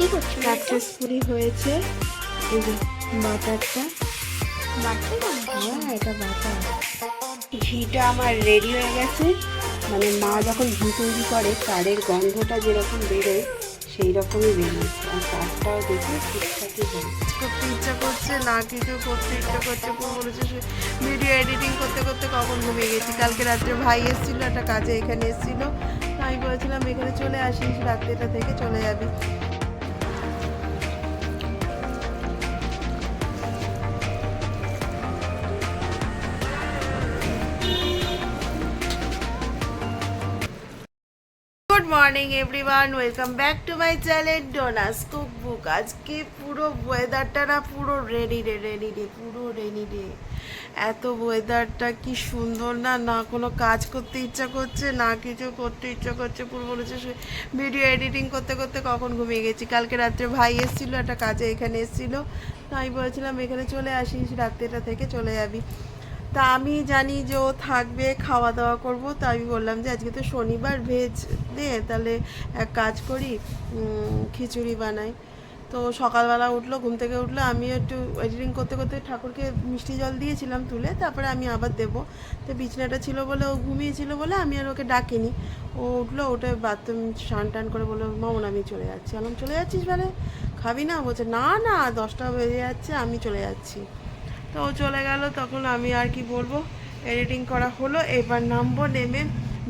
কি করছ? সাকসেসফুলি হয়েছে। এই যে বাটারটা হ্যাঁ এটা বাটার ঘিটা আমার রেডি হয়ে গেছে। মানে মা যখন ঘি তৈরি করে তারের গন্ধটা যেরকম বেরোয় সেই রকমই বেরিয়েছে আর তারটাও দেখে ঠিকঠাকই বেরিয়েছে করতে ইচ্ছা করছে না কিছু করতে ইচ্ছা করছে পুরো বলেছে ভিডিও এডিটিং করতে করতে কখন ঘুমিয়ে গেছি। কালকে রাত্রে ভাই এসেছিল একটা কাজে এখানে এসেছিল। আমি বলেছিলাম এখানে চলে আসিস রাত্রিটা থেকে চলে যাবি। Morning everyone welcome back to my channel Dona's cook book আজকে পুরো ওয়েদারটা না পুরো রেডি রে রেডি রে পুরো রেডি রে এত ওয়েদারটা কি সুন্দর না না কোনো কাজ করতে ইচ্ছা করছে, না কিছু করতে ইচ্ছা করছে, পুরো বলেছে ভিডিও এডিটিং করতে করতে কখন ঘুমিয়ে গেছি। কালকে রাত্রে ভাই এসেছিল, একটা কাজে এখানে এসেছিল তো আমি বলেছিলাম এখানে চলে আসিস, রাত্রেটা থেকে চলে যাবি। তা আমি জানি যে ও থাকবে খাওয়া দাওয়া করব। তো আমি বললাম যে আজকে তো শনিবার ভেজ দে, তাহলে এক কাজ করি খিচুড়ি বানাই। তো সকালবেলা উঠল, ঘুম থেকে উঠল, আমি একটু এডিটিং করতে করতে ঠাকুরকে মিষ্টি জল দিয়েছিলাম তুলে, তারপরে আমি আবার দেবো। তো বিছনাটা ছিল বলে ও ঘুমিয়েছিল বলে আমি আর ওকে ডাকিনি। ও উঠল ওটা বাথরুম স্নান টান করে বলল মামন আমি চলে যাচ্ছি। আমি চলে যাচ্ছিস মানে? খাবি না? বলছে, না না, দশটা বেজে যাচ্ছে, আমি চলে যাচ্ছি। তো ও চলে গেল, তখন আমি আর কি বলব? এডিটিং করা হলো, এবার নামবো, নেমে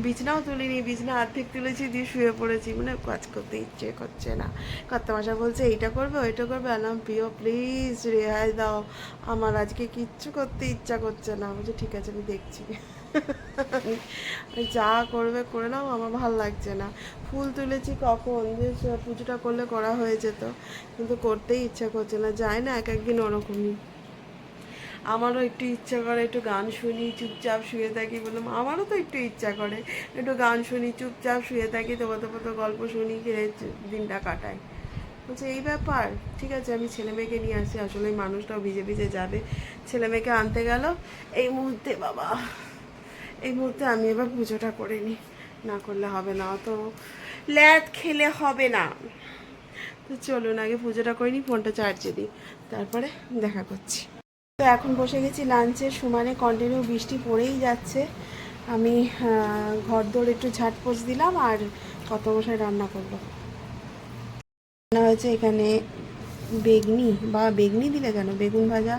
বিছনাও তুলিনি, বিছনা অর্ধেক তুলেছি, দিয়ে শুয়ে পড়েছি। মানে কাজ করতে ইচ্ছে করছে না। কত মাসা বলছে, এইটা করবে, ওইটা করবে? আলাম প্রিয় প্লিজ রেহাই দাও। আমার আজকে কিচ্ছু করতে ইচ্ছা করছে না। বলছে, ঠিক আছে, আমি দেখছি। যা করবে, করে নাও, আমার ভালো লাগছে না। ফুল তুলেছি কখন? যে পুজোটা করলে করা হয়ে যেত। কিন্তু করতেই ইচ্ছা করছে না। যায় না এক একদিন ওরকমই। আমারও একটু ইচ্ছা করে একটু গান শুনি, চুপচাপ শুয়ে থাকি বললাম আমারও তো একটু ইচ্ছা করে একটু গান শুনি, চুপচাপ শুয়ে থাকি তোমার তো তো গল্প শুনি খেয়ে দিনটা কাটাই। বলছে, এই ব্যাপার, ঠিক আছে, আমি ছেলে মেয়েকে নিয়ে আসি, আসলে মানুষটাও ভিজে ভিজে যাবে। ছেলে মেয়েকে আনতে গেল, এই মুহূর্তে বাবা, এই মুহূর্তে আমি এবার পুজোটা করে নিই। না করলে হবে না, অত ল্যাদ খেলে হবে না। তো চলুন আগে পুজোটা করে নিই, ফোনটা চার্জে দিই, তারপরে দেখা করছি। তো এখন বসে গেছি লাঞ্চে সমানে কন্টিনিউ বৃষ্টি পড়েই যাচ্ছে। আমি ঘর দৌড় একটু ঝাটপোছ দিলাম আর কত মশাই রান্না করব রান্না হয়েছে এখানে বেগনি বা বেগনি দিলে কেন? বেগুন ভাজা,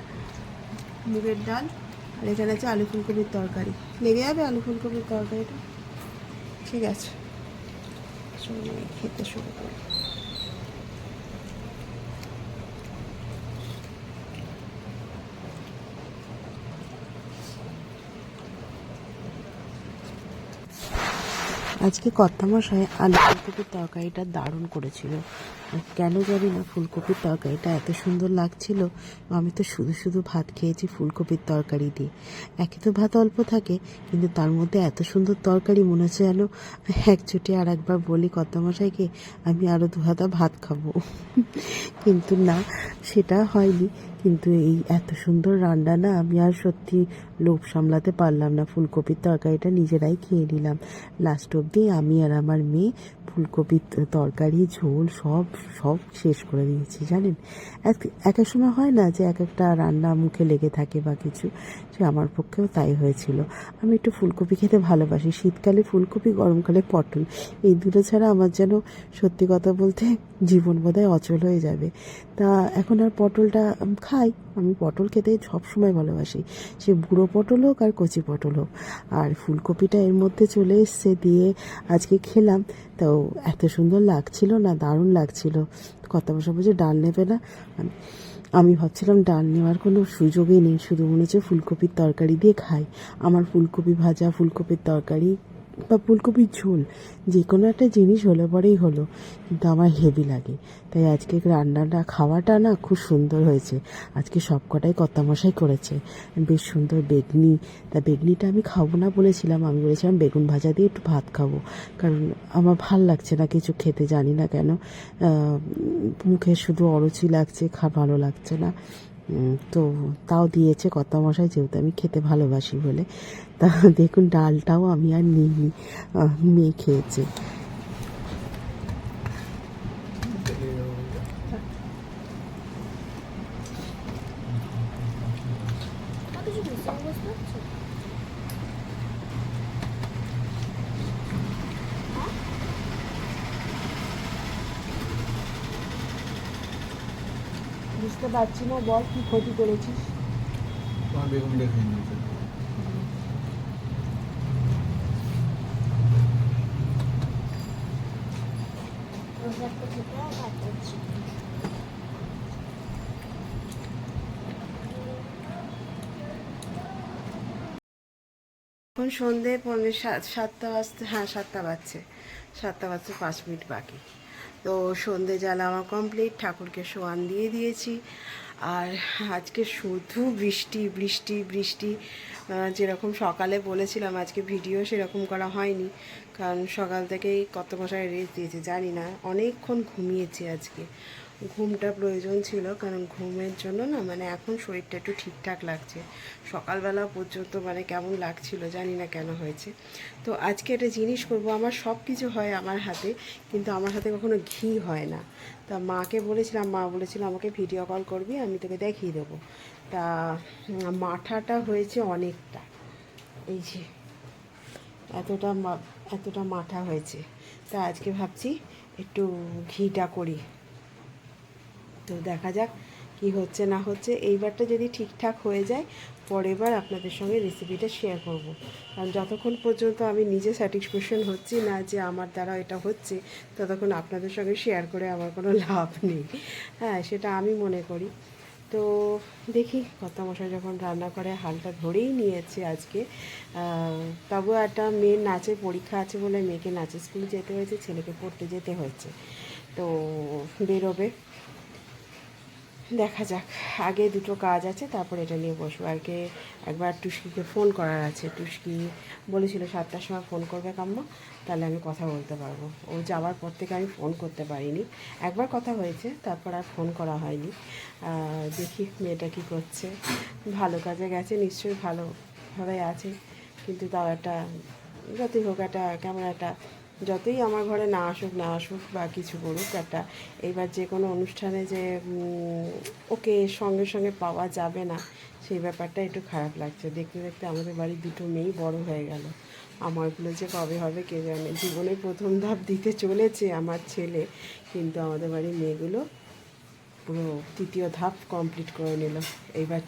মুগের ডাল, আর এখানে আছে আলু ফুলকপির তরকারি। লেগে যাবে আলু ফুলকপির তরকারিটা? ঠিক আছে। খেতে শুরু করি। আজকে কর্তামশাই আলু ফুলকপির তরকারিটা দারুণ করেছিল। কেন জানি না ফুলকপির তরকারিটা এত সুন্দর লাগছিল। আমি তো শুধু শুধু ভাত খেয়েছি ফুলকপির তরকারি দিয়ে। একে তো ভাত অল্প থাকে, কিন্তু তার মধ্যে এত সুন্দর তরকারি মনে হচ্ছে যেন এক চুটি আর একবার বলি কর্তামশাইকে, আমি আরও দু হাতা ভাত খাব। কিন্তু না, সেটা হয়নি। কিন্তু এই এত সুন্দর রান্না না আমি আর সত্যি লোভ সামলাতে পারলাম না। ফুলকপির তরকারিটা নিজেরাই খেয়ে নিলাম। লাস্ট অবধি আমি আর আমার মেয়ে ফুলকপির তরকারি, ঝোল সব সব শেষ করে দিয়েছি, জানেন? এক এক সময় হয় না যে এক একটা রান্না মুখে লেগে থাকে বা কিছু সে আমার পক্ষেও তাই হয়েছিল। আমি একটু ফুলকপি খেতে ভালোবাসি। শীতকালে ফুলকপি, গরমকালে পটল, এই দুটো ছাড়া আমার যেন সত্যি কথা বলতে জীবন বোধহয় অচল হয়ে যাবে। তা এখন আর পটলটা খাই আমি পটল খেতে সবসময় ভালোবাসি। সে বুড়ো পটল হোক আর কচি পটল হোক। আর ফুলকপিটা এর মধ্যে চলে এসছে দিয়ে আজকে খেলাম। তো এত সুন্দর লাগছিল না, দারুণ লাগছিল। কথা বসে বলছে ডাল নেবে না। আমি ভাবছিলাম ডাল নেওয়ার কোনো সুযোগই নেই। শুধু মনে হচ্ছে ফুলকপির তরকারি দিয়ে খাই। আমার ফুলকপি ভাজা, ফুলকপির তরকারি বা ফুলকপির ঝোল, যে কোনো একটা জিনিস হলে পরেই হলো, কিন্তু আমার হেভি লাগে। তাই আজকে রান্নাটা, খাওয়াটা না খুব সুন্দর হয়েছে। আজকে সব কটাই কর্তামশাই করেছে। বেশ সুন্দর বেগনি। তা বেগনিটা আমি খাব না বলেছিলাম, আমি বলেছিলাম বেগুন ভাজা দিয়ে একটু ভাত খাব। কারণ আমার ভালো লাগছে না, কিছু খেতে জানি না কেন। মুখে শুধু অরুচি লাগছে, খা, ভালো লাগছে না। তো তাও দিয়েছে কত মশাই যেহেতু আমি খেতে ভালোবাসি বলে। তা দেখুন, ডালটাও আমি আর নিইনি মেয়ে খেয়েছে। বুঝতে পারছি না বল কি ক্ষতি করেছিস? তোমার বেগুনটা খেয়ে নিয়েছে এখন সন্ধে পৌনে সাত সাতটা বাজতে হ্যাঁ সাতটা বাজছে। সাতটা বাজতে পাঁচ মিনিট বাকি। তো সন্ধে জ্বালা আমার কমপ্লিট ঠাকুরকে সোয়ান দিয়ে দিয়েছি। আর আজকে শুধু বৃষ্টি বৃষ্টি বৃষ্টি যেরকম সকালে বলেছিলাম, আজকে ভিডিও সেরকম করা হয়নি। কারণ সকাল থেকেই কত মশায় রেস্ট দিয়েছে, জানি না, অনেকক্ষণ ঘুমিয়েছি আজকে। ঘুমটা প্রয়োজন ছিল, কারণ ঘুমের জন্য না মানে এখন শরীরটা একটু ঠিকঠাক লাগছে। সকালবেলা পর্যন্ত মানে কেমন লাগছিল জানি না কেন হয়েছে। তো আজকে একটা জিনিস করব, আমার সব কিছু হয় আমার হাতে, কিন্তু আমার হাতে কখনো ঘি হয় না। তা মাকে বলেছিলাম, মা বলেছিল আমাকে ভিডিও কল করবি, আমি তোকে দেখিয়ে দেবো। তা মাঠাটা হয়েছে অনেকটা। এই যে, এতটা এতটা মাঠা হয়েছে। তা আজকে ভাবছি একটু ঘিটা করি। তো দেখা যাক কি হচ্ছে না হচ্ছে। এইবারটা যদি ঠিকঠাক হয়ে যায় পরের বার আপনাদের সঙ্গে রেসিপিটা শেয়ার করব। কারণ যতক্ষণ পর্যন্ত আমি নিজে স্যাটিসফ্যাকশন হচ্ছি না যে আমার দ্বারা এটা হচ্ছে, ততক্ষণ আপনাদের সঙ্গে শেয়ার করে আমার কোনো লাভ নেই। হ্যাঁ সেটা আমি মনে করি। তো দেখি, কর্তামশাই যখন রান্না করে হালটা ধরেই নিয়েছে আজকে তবুও একটা মেয়ের নাচের পরীক্ষা আছে বলে মেয়েকে নাচের স্কুলে যেতে হয়েছে, ছেলেকে পড়তে যেতে হয়েছে। তো বেরোবে। দেখা যাক। আগে দুটো কাজ আছে, তারপর এটা নিয়ে বসবো। আগে একবার টুস্কিকে ফোন করার আছে। টুস্কি বলেছিল সাতটার সময় ফোন করবে কাম্য তাহলে আমি কথা বলতে পারব। ও যাওয়ার পর থেকে আমি ফোন করতে পারিনি। একবার কথা হয়েছে, তারপর আর ফোন করা হয়নি। দেখি মেয়েটা কী করছে। ভালো কাজে গেছে, নিশ্চয়ই ভালোভাবে আছে। কিন্তু তাও একটা, যতই হোক একটা, কেমন একটা যতই আমার ঘরে না আসুক না আসুক বা কিছু করুক, একটা এইবার যে কোনো অনুষ্ঠানে যে ওকে সঙ্গে সঙ্গে পাওয়া যাবে না, সেই ব্যাপারটা একটু খারাপ লাগছে। দেখতে দেখতে আমাদের বাড়ির দুটো মেয়েই বড় হয়ে গেল। আমারগুলো যে কবে হবে কে জানে? জীবনের প্রথম ধাপ দিতে চলেছে আমার ছেলে, কিন্তু আমাদের বাড়ির মেয়েগুলো পুরো তৃতীয় ধাপ কমপ্লিট করে নিল। এইবার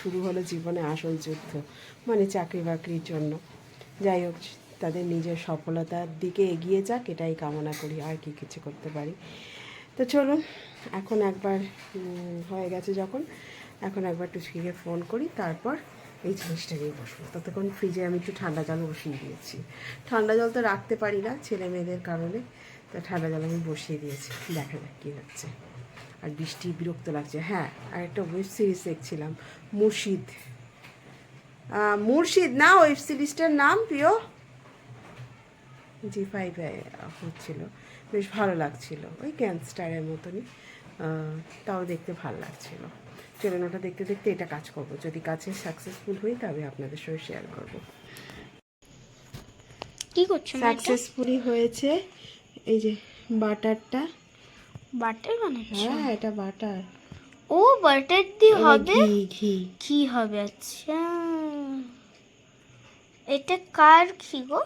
শুরু হলো জীবনে আসল যুদ্ধ মানে চাকরি বাকরির জন্য। যাই হোক তাদের নিজের সফলতার দিকে এগিয়ে যাক, এটাই কামনা করি, আর কি কিছু করতে পারি। তো চলুন, এখন একবার হয়ে গেছে যখন, এখন একবার টুচকিকে ফোন করি, তারপর এই জিনিসটা নিয়ে বসবো। ততক্ষণ ফ্রিজে আমি একটু ঠান্ডা জল বসিয়ে দিয়েছি। ঠান্ডা জল তো রাখতে পারি না ছেলে মেয়েদের কারণে, তো ঠান্ডা জল আমি বসিয়ে দিয়েছি। দেখা যাক কী হচ্ছে। আর বৃষ্টি বিরক্ত লাগছে। হ্যাঁ আর একটা ওয়েব সিরিজ দেখছিলাম, মুর্শিদ। মুর্শিদ, না ওয়েব সিরিজটার নাম প্রিয়? জি ফাইভে হচ্ছিল। বেশ ভালো লাগছিল। ওই গ্যাংস্টারের মতনই। তাও দেখতে ভালো লাগছিল। চলুন ওটা দেখতে দেখতে এটা কাজ করব। যদি কাজে সাকসেসফুল হই তবে আপনাদের সঙ্গে শেয়ার করব। কি করছ সাকসেসফুলি হয়েছে। এই যে বাটারটা। বাটার বানাচ্ছো? হ্যাঁ এটা বাটার। ও বাটার দিয়ে হবে? ঘি ঘি। কি হবে আচ্ছা। এটা কার ঘি গো?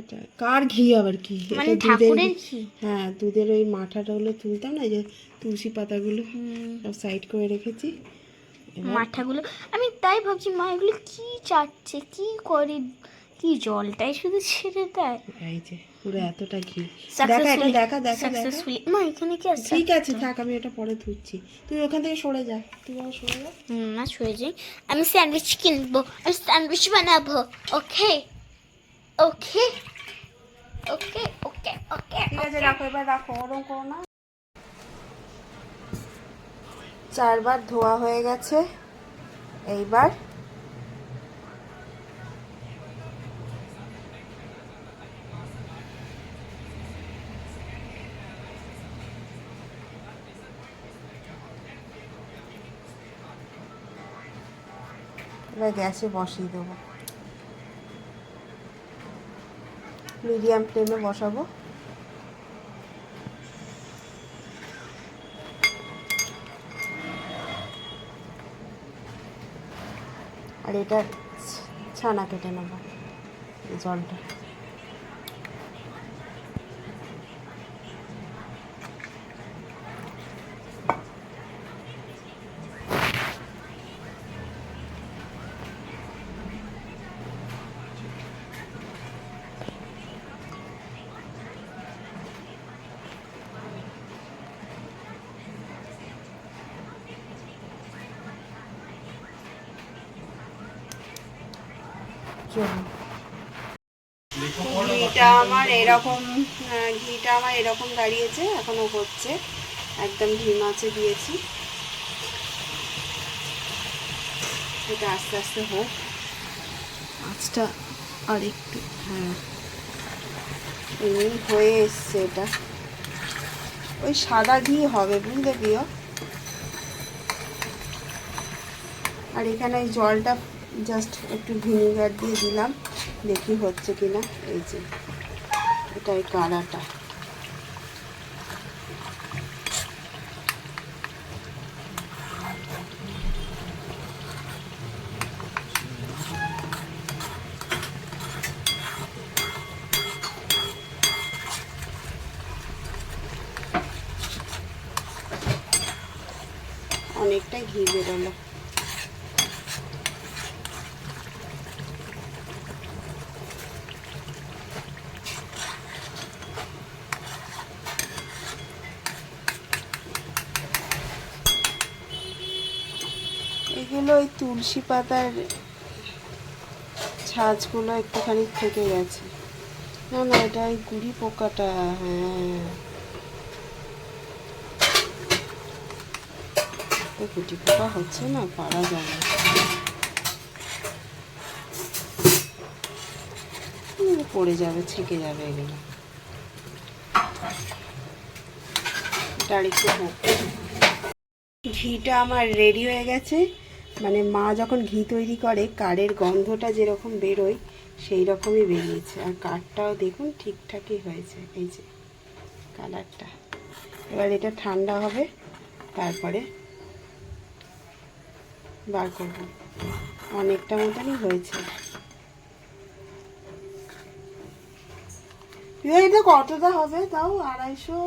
এটা কার ঘি আবার কি? মানে ঠাকুরের ঘি। হ্যাঁ দুধের ওই মাঠাটা হলো তুলতাম না যে তুলসী পাতাগুলো সব সাইড করে রেখেছি। মাঠাগুলো? আমি তাই ভাবছি মা এগুলো কি চাচ্ছে কি করে? কি জলটাই শুধু ছেড়ে দেয়। এই যে পুরো এতটা ঘি। দেখা এটা দেখা দেখা সাকসেসফুলি মা এখানে কি আছে? ঠিক আছে থাক আমি এটা পরে ধুচ্ছি। তুই ওখান থেকে সরে যা। তুই আমার সরে যা। হুম না সরে যাই। আমি স্যান্ডউইচ কিনবো আমি স্যান্ডউইচ বানাবো ওকে ওকে ওকে ওকে ওকে ঠিক আছে রাখো এবার রাখো ওরম করো না। চারবার ধোয়া হয়ে গেছে। এইবার এবার গ্যাসে বসিয়ে দেবো। মিডিয়াম ফ্লেমে বসাবো। আর এটা ছানা কেটে নেব জলটা। ঘিটা আমার এরকম ঘিটা আমার এরকম দাঁড়িয়েছে এখনও হচ্ছে। একদম ঘি মাছে দিয়েছি। এটা আস্তে আস্তে হোক। আঁচটা আর একটু হ্যাঁ। এমনি হয়ে এসছে এটা। ওই সাদা ঘি হবে বুঝলে প্রিয়? আর এখানে জলটা জাস্ট একটু ভিনিগার দিয়ে দিলাম, দেখি হচ্ছে কিনা। এই যে, এটাই কালাটা অনেকটাই ঘি বেরোলো এগুলো ওই তুলসী পাতার ছাঁচগুলো একটুখানি থেকে গেছে। না না, এটা ওই গুড়ি পোকাটা হ্যাঁ। গুটি পোকা হচ্ছে না, পারা যাবে না। পড়ে যাবে, ছেঁকে যাবে এগুলো। ঘিটা আমার রেডি হয়ে গেছে। মানে মা যখন ঘি তৈরি করে কাঠের গন্ধটা যেরকম বেরোয় সেই রকমই বেরিয়েছে। আর কাঠটাও দেখুন ঠিকঠাকই হয়েছে এই যে কালারটা। এবার এটা ঠান্ডা হবে তারপরে বার করব। অনেকটা মতনই হয়েছে। এটা কতটা হবে তাও আড়াইশো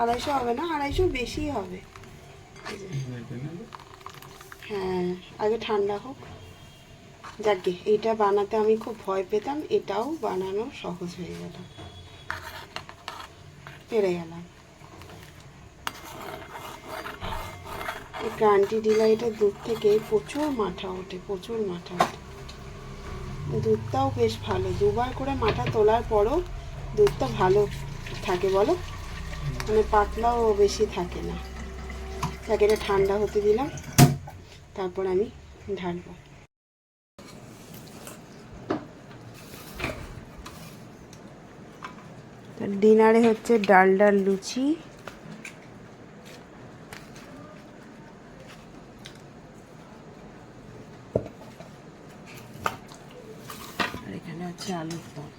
আড়াইশো হবে না আড়াইশো বেশি হবে। হ্যাঁ আগে ঠান্ডা হোক। যাকে এটা বানাতে আমি খুব ভয় পেতাম, এটাও বানানো সহজ হয়ে গেল। পেরে গেলাম। এই ক্রান্তি ডিলাইটের দুধ থেকে প্রচুর মাঠা ওঠে, প্রচুর মাঠা ওঠে। দুধটাও বেশ ভালো, দুবার করে মাথা তোলার পরও দুধটা ভালো থাকে বলো? মানে পাতলাও বেশি থাকে না। এটা ঠান্ডা হতে দিলাম। তারপর আমি ঢালবো। ডিনারে হচ্ছে ডাল ডাল লুচি। আর এখানে হচ্ছে আলুর দম।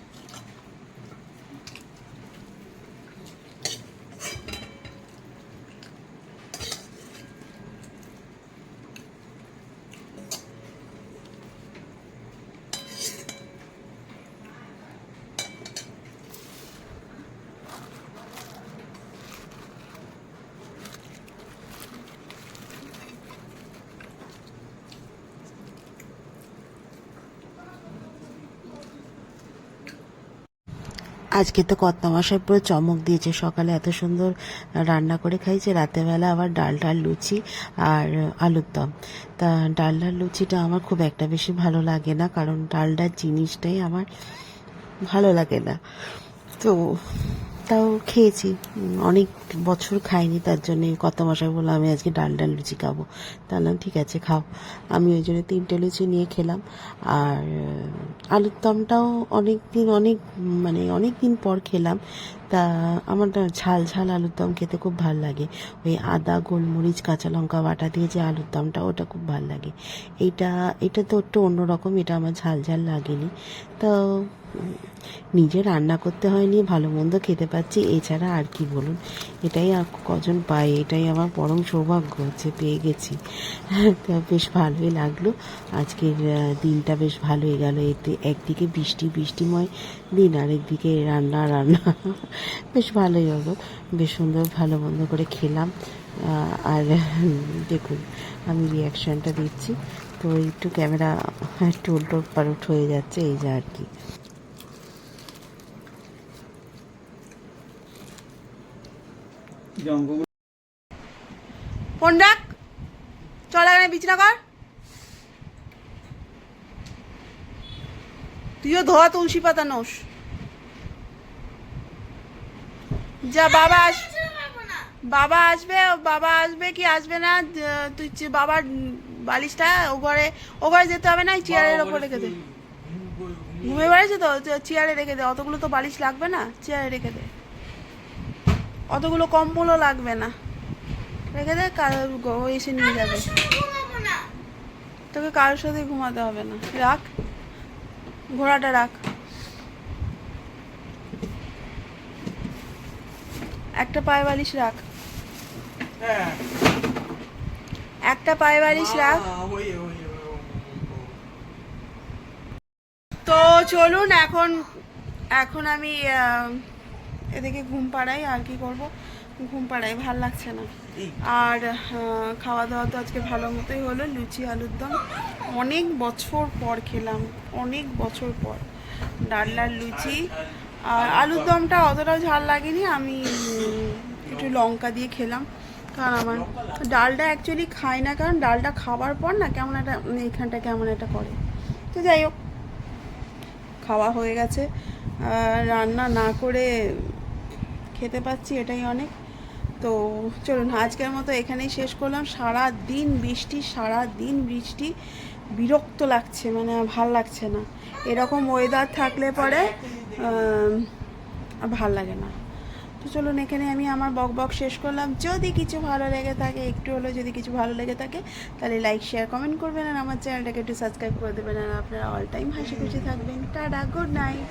আজকে তো কর্তামশাই পুরো চমক দিয়েছে। সকালে এত সুন্দর রান্না করে খাইছে রাতেরবেলা আবার ডাল ডাল লুচি আর আলুর দম। তা ডাল ডাল লুচিটা আমার খুব একটা বেশি ভালো লাগে না, কারণ ডাল জিনিসটাই আমার ভালো লাগে না। তো তাও খেয়েছি। অনেক বছর খাইনি, তার জন্যে কত মশাই বলল আমি আজকে ডাল ডাল লুচি খাব। তা বললাম ঠিক আছে, খাও। আমি ওই জন্য তিনটে লুচি নিয়ে খেলাম। আর আলুর দমটাও অনেক দিন অনেক মানে অনেক দিন পর খেলাম। তা আমার ঝাল ঝাল আলুর দম খেতে খুব ভালো লাগে। ওই আদা, গোলমরিচ, কাঁচা লঙ্কা বাটা দিয়ে যে আলুর দমটা, ওটা খুব ভালো লাগে। এইটা, এটা তো একটু অন্যরকম, এটা আমার ঝাল ঝাল লাগেনি। তো নিজে রান্না করতে হয়নি, ভালো মন্দ খেতে পাচ্ছি, এছাড়া আর কি বলুন? এটাই আর কজন পায়, এটাই আমার পরম সৌভাগ্য যে পেয়ে গেছি। তো বেশ ভালোই লাগল। আজকের দিনটা বেশ ভালোই গেল। এতে একদিকে বৃষ্টি, বৃষ্টিময় দিন আর একদিকে রান্না রান্না। বেশ ভালোই হলো। বেশ সুন্দর, ভালো মন্দ করে খেলাম। আর, দেখুন, আমি রিয়াকশানটা দিচ্ছি। তো একটু ক্যামেরা একটু উল্টো পালট হয়ে যাচ্ছে, এই যা আর কি। জঙ্গল ফোন রাখ চল এখানে বিছনা কর তুইও ধোয়া তুলসী পাতা নোস। যা বাবা আস বাবা আসবে বাবা আসবে কি আসবে না? তুই বাবার বালিশটা ও ঘরে ও ঘরে যেতে হবে না? চেয়ারের ওপর রেখে দে। ঘুমিয়ে বেড়েছে তো? চেয়ারে রেখে দে। অতগুলো তো বালিশ লাগবে না? চেয়ারে রেখে দে। অতগুলো কম্বলও লাগবে না। রেখে দেয় কার ও এসে নিয়ে যাবে। তোকে কারোর সাথে ঘুমাতে হবে না। রাখ। ঘোড়াটা রাখ। একটা পায়ে বালিশ রাখ। হ্যাঁ। একটা পায়ে বালিশ রাখ। তো চলুন এখন এখন আমি আহ, এদিকে ঘুম পাড়াই আর কি করব? ঘুম পাড়াই ভালো লাগছে না। আর খাওয়া দাওয়া তো আজকে ভালো মতোই হলো লুচি আলুর দম। অনেক বছর পর খেলাম অনেক বছর পর। ডাল্লার লুচি আর আলুর দমটা অতটাও ঝাল লাগেনি আমি একটু লঙ্কা দিয়ে খেলাম। কারণ আমার ডালটা অ্যাকচুয়ালি খাই না কারণ ডালটা খাবার পর না কেমন একটা উম, এইখানটা কেমন একটা করে। তো যাই হোক খাওয়া হয়ে গেছে। রান্না না করে খেতে পাচ্ছি, এটাই অনেক। তো চলুন, আজকের মতো এখানেই শেষ করলাম। সারা দিন বৃষ্টি সারা দিন বৃষ্টি। বিরক্ত লাগছে মানে ভালো লাগছে না। এরকম ওয়েদার থাকলে পরে ভালো লাগে না। তো চলুন এখানে আমি আমার বক বক শেষ করলাম। যদি কিছু ভালো লেগে থাকে, একটু হলেও যদি কিছু ভালো লেগে থাকে, তাহলে লাইক শেয়ার কমেন্ট করবেন। আর আমার চ্যানেলটাকে একটু সাবস্ক্রাইব করে দেবেন। আর আপনারা অল টাইম হাসি খুশি থাকবেন। Tata good night